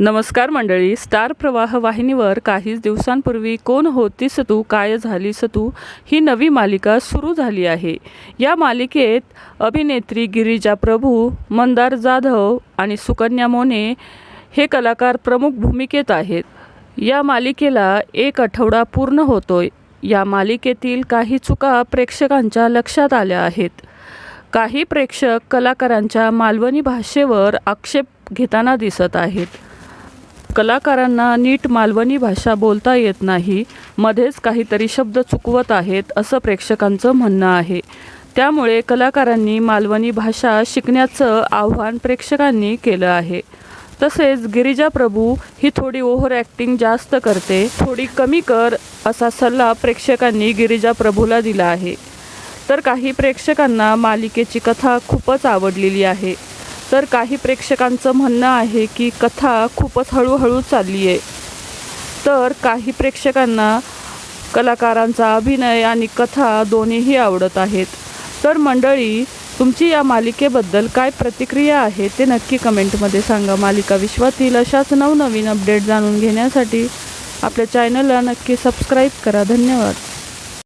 नमस्कार मंडळी स्टार प्रवाह वाहिनीवर काहीच दिवसांपूर्वी कोण होतीस तू काय झालीस तू ही नवी मालिका सुरू झाली आहे. या मालिकेत अभिनेत्री गिरिजा प्रभू मंदार जाधव आणि सुकन्या मोने हे कलाकार प्रमुख भूमिकेत आहेत. या मालिकेला एक आठवडा पूर्ण होतोय. या मालिकेतील काही चुका प्रेक्षकांच्या लक्षात आल्या आहेत. काही प्रेक्षक कलाकारांच्या मालवणी भाषेवर आक्षेप घेताना दिसत आहेत. कलाकारांना नीट मालवणी भाषा बोलता येत नाही मध्येच काहीतरी शब्द चुकवत आहेत असं प्रेक्षकांचं म्हणणं आहे. त्यामुळे कलाकारांनी मालवणी भाषा शिकण्याचं आव्हान प्रेक्षकांनी केलं आहे. तसेच गिरिजा प्रभू ही थोडी ओव्हर ॲक्टिंग जास्त करते थोडी कमी कर असा सल्ला प्रेक्षकांनी गिरिजा प्रभूला दिला आहे. तर काही प्रेक्षकांना मालिकेची कथा खूपच आवडलेली आहे. तर काही प्रेक्षकांचं म्हणणं आहे की कथा खूपच हळूहळू चालली आहे तर काही प्रेक्षकांना कलाकारांचा अभिनय आणि कथा दोन्हीही आवडत आहेत. तर मंडळी तुमची या मालिकेबद्दल काय प्रतिक्रिया आहे ते नक्की कमेंटमध्ये सांगा. मालिका विश्वातील अशाच नवनवीन अपडेट जाणून घेण्यासाठी आपल्या चॅनलला नक्की सबस्क्राईब करा. धन्यवाद.